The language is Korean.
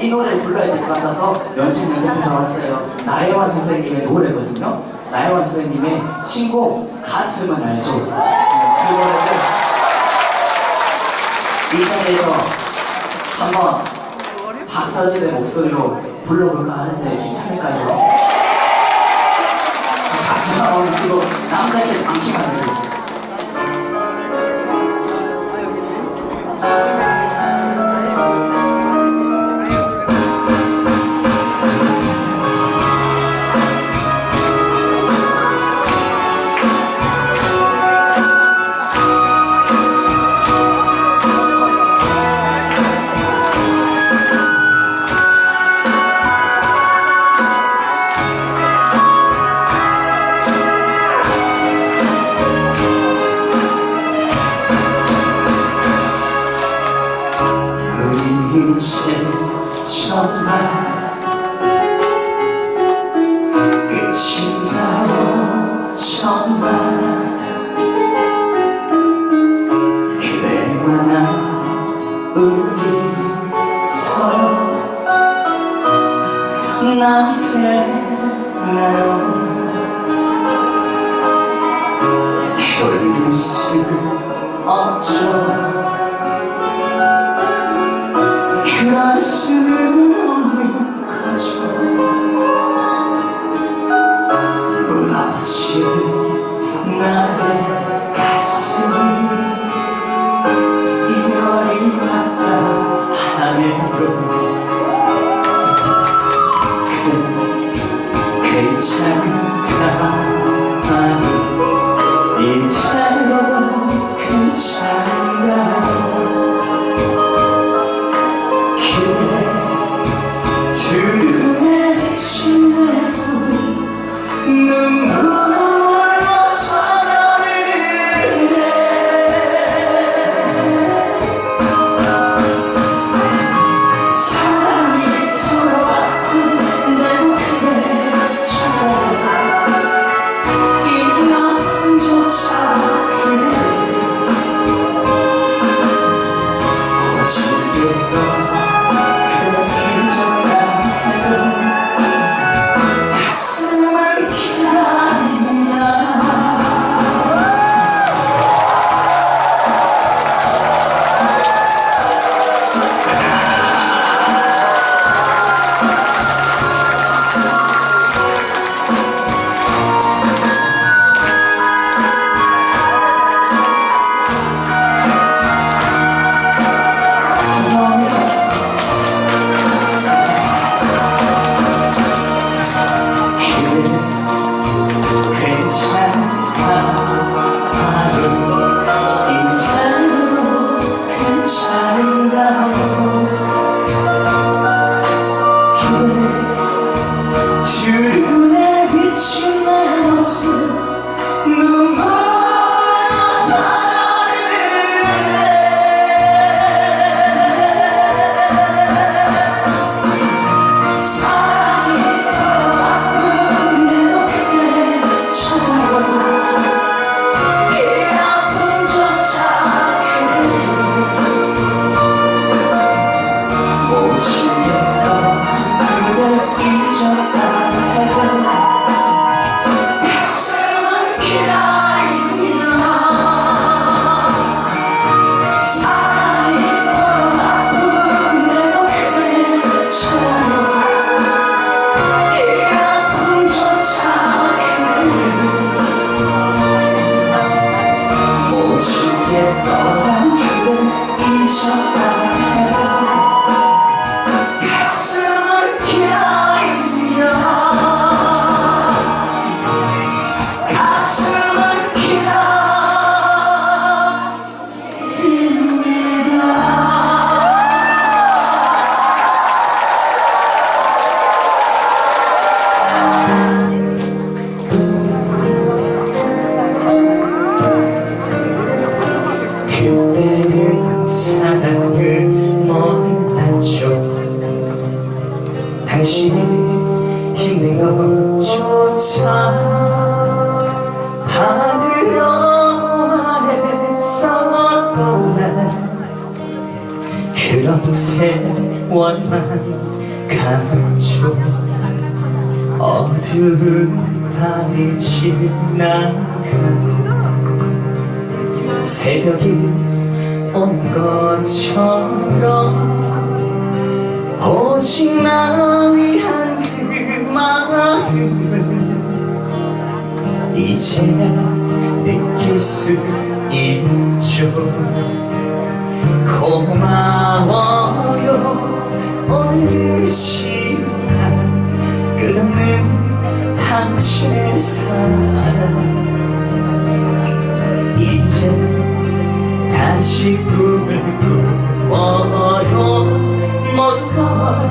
이 노래 불러야 될 것 같아서 연습 연습을 잡았어요. 나혜원 선생님의 노래거든요. 나혜원 선생님의 신곡 가슴은 알죠. 네, 그 노래를 이 자리에서 한번 박서진의 목소리로 불러볼까 하는데 괜찮을까요? 박수 한번 치고 남자께 잠시만 들어주세요. 정말 끝인가요? 정말 그대와 우리 서로 남 되나요? 돌릴 수 없죠 그, 것조차 받으러 말했었던 날 그런 세월 것만 가죠 어두운 밤이 지나가고 새벽이 온 것처럼 오직 나 위한 그 마음을 이제야 느낄 수 있죠. 고마워요. 오늘 그 시간 끊는 당신의 사랑. 이제 다시 꿈을 꾸어요. 모두가